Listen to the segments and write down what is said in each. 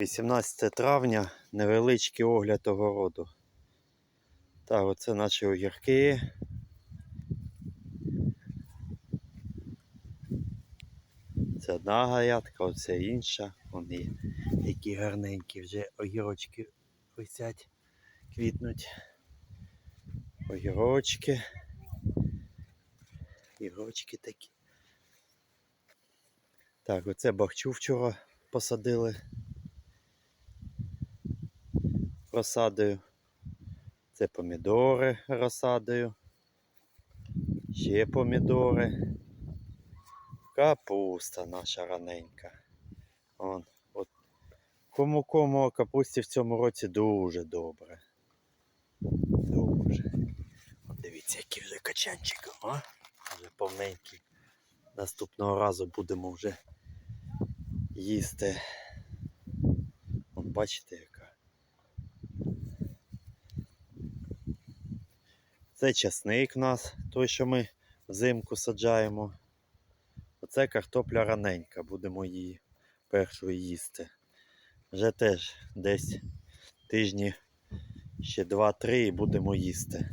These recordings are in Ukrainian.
18 травня невеличкий огляд огороду. Так, оце наші огірки. Це одна гаятка, оце інша. Вони які гарненькі вже огірочки висять, квітнуть. Огірочки. Огірочки такі. Так, оце бахчу вчора посадили розсадою. Це помідори розсадою. Ще помідори. Капуста наша раненька. Вон, от. Кому кому капусті в цьому році дуже добре. Дуже. От дивіться, який вже качанчик, а? Вже повненький. Наступного разу будемо вже їсти. От бачите яка. Це часник у нас, той, що ми взимку саджаємо. Оце картопля раненька, будемо її першою їсти. Вже теж десь тижні ще 2-3 і будемо їсти.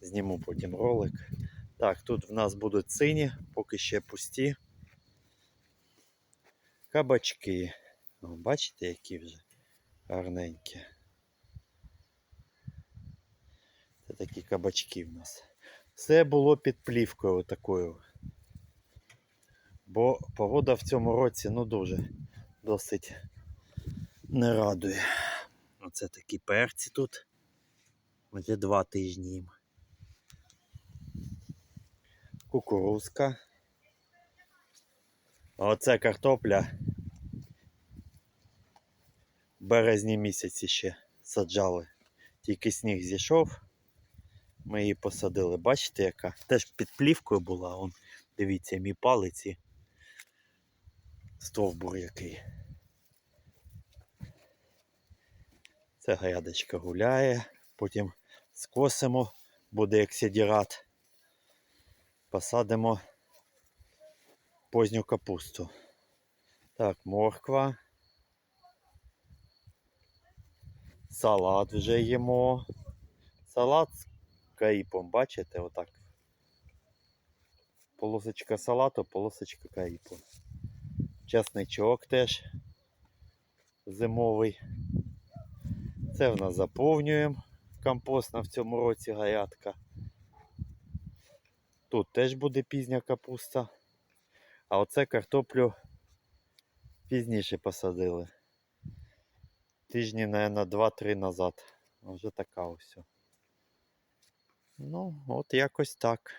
Зніму потім ролик. Так, тут в нас будуть сині, поки ще пусті. Кабачки. Бачите, які вже гарненькі. Це такі кабачки в нас. Все було під плівкою такою. Бо погода в цьому році ну дуже досить не радує. Оце такі перці тут. Вже два тижні їм. Кукурузка. А оце картопля. В березні місяці ще саджали. Тільки сніг зійшов. Ми її посадили. Бачите, яка? Теж під плівкою була. Вон, дивіться, мій палець і стовбур який. Це грядочка гуляє, потім скосимо, буде як сідірат. Посадимо позню капусту. Так, морква. Салат вже їмо. Салат каїпом, бачите, отак. Полосочка салату, полосочка каїпу. Часничок теж зимовий. Це в нас заповнюємо. Компостна в цьому році гаятка. Тут теж буде пізня капуста. А оце картоплю пізніше посадили. Тижні, мабуть, 2-3 назад. Вже така ось. Ну, от якось так.